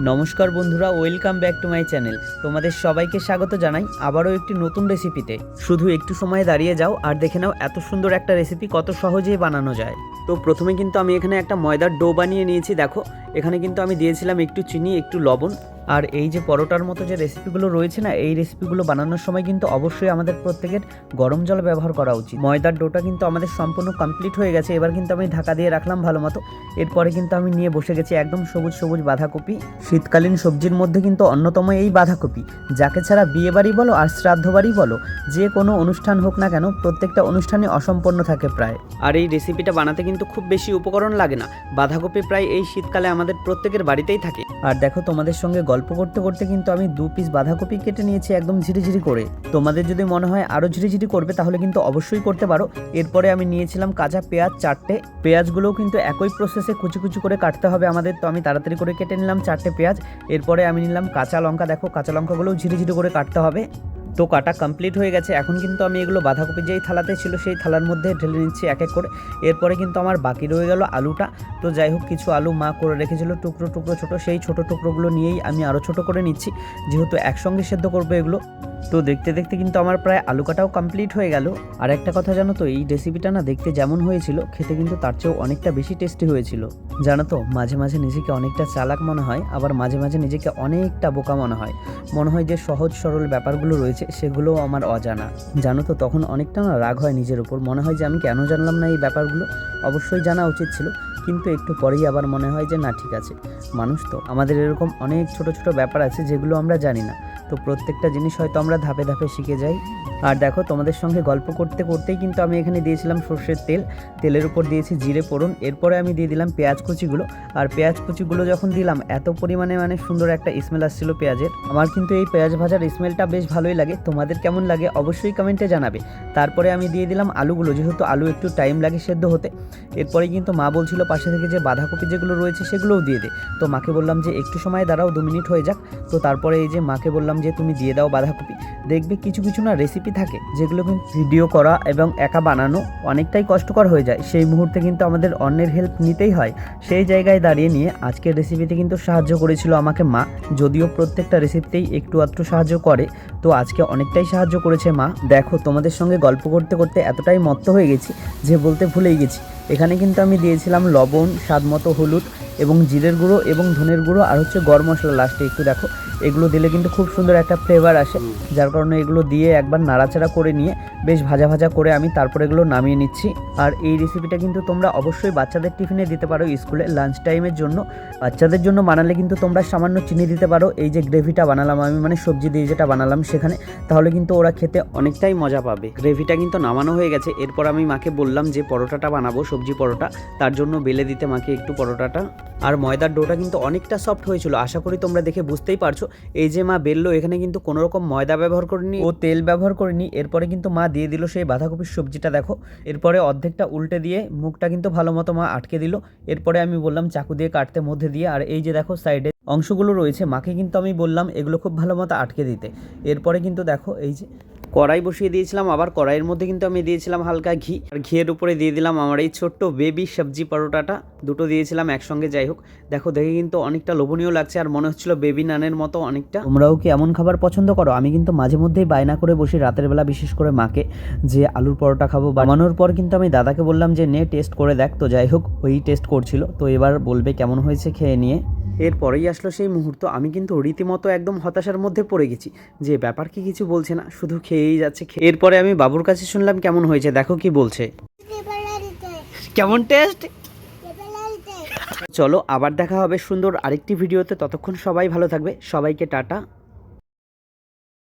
নমস্কার বন্ধুরা, welcome back to my channel. তোমাদের সবাইকে স্বাগত জানাই আবারও একটি নতুন রেসিপিতে। শুধু একটু সময় দাঁড়িয়ে যাও আর দেখে নাও এত সুন্দর একটা রেসিপি কত সহজেই বানানো যায়। তো প্রথমে কিন্তু আমি এখানে একটা ময়দার ডো বানিয়ে নিয়েছি, দেখো। এখানে কিন্তু আমি দিয়েছিলাম একটু চিনি, একটু লবণ আর এই যে পরোটার মতো যে রেসিপিগুলো রয়েছে না, এই রেসিপিগুলো বানানোর সময় কিন্তু অবশ্যই আমাদের প্রত্যেকের গরম জল ব্যবহার করা উচিত। ময়দার ডোটা কিন্তু আমাদের সম্পূর্ণ কমপ্লিট হয়ে গেছে, এবার কিন্তু আমি ঢাকা দিয়ে রাখলাম ভালো মতো। এরপরে কিন্তু আমি নিয়ে বসে গেছি একদম সবুজ সবুজ বাঁধাকপি। শীতকালীন সবজির মধ্যে কিন্তু অন্যতম এই বাঁধাকপি। যাকে ছাড়া বিয়ে বাড়ি বলো আর শ্রাদ্ধ বাড়ি বলো, যে কোনো অনুষ্ঠান হোক না কেন, প্রত্যেকটা অনুষ্ঠানে অসম্পন্ন থাকে প্রায়। আর এই রেসিপিটা বানাতে কিন্তু খুব বেশি উপকরণ লাগে না। বাঁধাকপি প্রায় এই শীতকালে আমাদের প্রত্যেকের বাড়িতেই থাকে। আর দেখো তোমাদের সঙ্গে গল্প করতে করতে কিন্তু আমি দু পিস বাঁধাকপি কেটে নিয়েছি একদম ঝিরিঝিরি করে। তোমাদের যদি মনে হয় আরও ঝিরিঝিরি করবে, তাহলে কিন্তু অবশ্যই করতে পারো। এরপরে আমি নিয়েছিলাম কাঁচা পেঁয়াজ চারটে। পেঁয়াজগুলোও কিন্তু একই প্রসেসে কুচি কুচি করে কাটতে হবে আমাদের, তো আমি তাড়াতাড়ি করে কেটে নিলাম চারটে পেঁয়াজ। এরপরে আমি নিলাম কাঁচা লঙ্কা। দেখো, কাঁচা লঙ্কাগুলোও ঝিরিঝিরি করে কাটতে হবে। তো কাটা কমপ্লিট হয়ে গেছে। এখন কিন্তু আমি এগুলো বাঁধাকপি যেই থালাতে ছিল সেই থালার মধ্যে ঢেলে নিচ্ছি এক এক করে। এরপরে কিন্তু আমার বাকি রয়ে গেল আলুটা। তো যাই হোক, কিছু আলু মা করে রেখেছিল, টুকরো টুকরো ছোটো, সেই ছোটো টুকরোগুলো নিয়েই আমি আরও ছোটো করে নিচ্ছি। যেহেতু একসঙ্গে সেদ্ধ করব এগুলো, তো দেখতে দেখতে কিন্তু আমার প্রায় আলু কাটাও কমপ্লিট হয়ে গেল। আর একটা কথা জানো তো, এই রেসিপিটা না দেখতে যেমন হয়েছিল, খেতে কিন্তু তার চেয়েও অনেকটা বেশি টেস্টি হয়েছিল। জানো তো, মাঝে মাঝে নিজেকে অনেকটা চালাক মনে হয়, আবার মাঝে মাঝে নিজেকে অনেকটা বোকা মনে হয়। মনে হয় যে সহজ সরল ব্যাপারগুলো রয়েছে সেগুলোও আমার অজানা। জানো তো, তখন অনেকটা না রাগ হয় নিজের উপর। মনে হয় যে আমি কেন জানলাম না এই ব্যাপারগুলো? অবশ্যই জানা উচিত ছিল, কিন্তু একটু পরেই আবার মনে হয় যে না, ঠিক আছে। মানুষ তো, আমাদের এরকম অনেক ছোট ছোট ব্যাপার আছে যেগুলো আমরা জানি না। তো প্রত্যেকটা জিনিস হয়তো আমরা ধাপে ধাপে শিখে যাই। আর দেখো, তোমাদের সঙ্গে গল্প করতে করতেই কিন্তু আমি এখানে দিয়েছিলাম সর্ষের তেল। তেলের উপর দিয়েছি জিরে ফোড়ন। এরপরে আমি দিয়ে দিলাম পেঁয়াজ কুচিগুলো। আর পেঁয়াজ কুচিগুলো যখন দিলাম, এত পরিমাণে মানে সুন্দর একটা স্মেল আসছিল পেঁয়াজের। আমার কিন্তু এই পেঁয়াজ ভাজার স্মেলটা বেশ ভালোই লাগে। তোমাদের কেমন লাগে অবশ্যই কমেন্টে জানাবে। তারপরে আমি দিয়ে দিলাম আলুগুলো, যেহেতু আলু একটু টাইম লাগে সেদ্ধ হতে। এরপরে কিন্তু মা বলছিল পাশে থেকে যে বাঁধাকপি যেগুলো রয়েছে সেগুলোও দিয়ে দে। তো মাকে বললাম যে, একটু সময় দাঁড়াও, দু মিনিট হয়ে যাক। তো তারপরে এই যে মাকে বললাম যে, তুমি দিয়ে দাও বাঁধাকপি। দেখবে কিছু কিছু না রেসিপি থাকে, যেগুলো কিন্তু ভিডিও করা এবং একা বানানো অনেকটাই কষ্টকর হয়ে যায়। সেই মুহূর্তে কিন্তু আমাদের অন্যের হেল্প নিতেই হয়। সেই জায়গায় দাঁড়িয়ে নিয়ে আজকের রেসিপিতে কিন্তু সাহায্য করেছিল আমাকে মা। যদিও প্রত্যেকটা রেসিপিতেই একটু আধটু সাহায্য করে। তো আজকে অনেকটাই সাহায্য করেছে মা। দেখো, তোমাদের সঙ্গে গল্প করতে করতে এতটাই মত্ত হয়ে গেছি যে বলতে ভুলেই গেছি। এখানে কিন্তু আমি দিয়েছিলাম লবণ, স্বাদ মতো হলুদ এবং জিরের গুঁড়ো এবং ধনের গুঁড়ো আর হচ্ছে গরম মশলা লাস্টে একটু দেখো। এগুলো দিলে কিন্তু খুব সুন্দর একটা ফ্লেভার আসে। যার কারণে এগুলো দিয়ে একবার নাড়াচাড়া করে নিয়ে বেশ ভাজা ভাজা করে আমি তারপর এগুলো নামিয়ে নিচ্ছি। আর এই রেসিপিটা কিন্তু তোমরা অবশ্যই বাচ্চাদের টিফিনে দিতে পারো স্কুলে লাঞ্চ টাইমের জন্য। বাচ্চাদের জন্য বানালে কিন্তু তোমরা সামান্য চিনি দিতে পারো। এই যে গ্রেভিটা বানালাম আমি মানে সবজি দিয়ে যেটা বানালাম সেখানে তাহলে কিন্তু ওরা খেতে অনেকটাই মজা পাবে। গ্রেভিটা কিন্তু নামানো হয়ে গেছে। এরপর আমি মাকে বললাম যে পরোটাটা বানাবো সবজি পরোটা। তার জন্য বেলে দিতে মাকে একটু পরোটাটা। আর ময়দার ডোটা কিন্তু অনেকটা সফট হয়েছিল। আশা করি তোমরা দেখে বুঝতেই পারছ। এই যে মা বেললো, এখানে কিন্তু কোনো রকম ময়দা ব্যবহার করিনি ও তেল ব্যবহার করিনি। এরপরে কিন্তু মা দিয়ে দিল সেই বাঁধাকপির সবজিটা, দেখো। এরপরে অর্ধেকটা উল্টে দিয়ে মুখটা কিন্তু ভালো মতো মা আটকে দিল। এরপরে আমি বললাম, চাকু দিয়ে কাটতে মধ্যে দিয়ে। আর এই যে দেখো, সাইডে অংশগুলো রয়েছে। মাকে কিন্তু আমি বললাম, এগুলো খুব ভালো মতো আটকে দিতে। এরপরে কিন্তু দেখো, এই যে কড়াই বসিয়ে দিয়েছিলাম, আবার কড়াইয়ের মধ্যে কিন্তু আমি দিয়েছিলাম হালকা ঘি। আর ঘিয়ের উপরে দিয়ে দিলাম আমার এই ছোট্ট বেবি সবজি পরোটাটা। দুটো দিয়েছিলাম একসঙ্গে, যাই হোক। দেখো, দেখে কিন্তু অনেকটা লোভনীয় লাগছে, আর মনে হচ্ছিল বেবি নানের মতো অনেকটা। তোমরাও কি এমন খাবার পছন্দ করো? আমি কিন্তু মাঝে মধ্যেই বায়না করে বসি রাতের বেলা, বিশেষ করে মাকে, যে আলুর পরোটা খাব। বানানোর পর কিন্তু আমি দাদাকে বললাম যে, নে টেস্ট করে দেখ। তো যাই হোক, ওই টেস্ট করছিল। তো এবার বলবে কেমন হয়েছে খেয়ে নিয়ে। এরপরেই আসলো সেই মুহূর্ত। আমি কিন্তু রীতিমতো একদম হতাশার মধ্যে পড়ে গেছি যে ব্যাপার কি কিছু বলছে না, শুধু খেয়েই যাচ্ছে এরপরে আমি বাবুর কাছে শুনলাম কেমন হয়েছে, দেখো কি বলছে। কেমন টেস্ট? চলো আবার দেখা হবে সুন্দর আরেকটি ভিডিওতে, ততক্ষণ সবাই ভালো থাকবে, সবাইকে টাটা।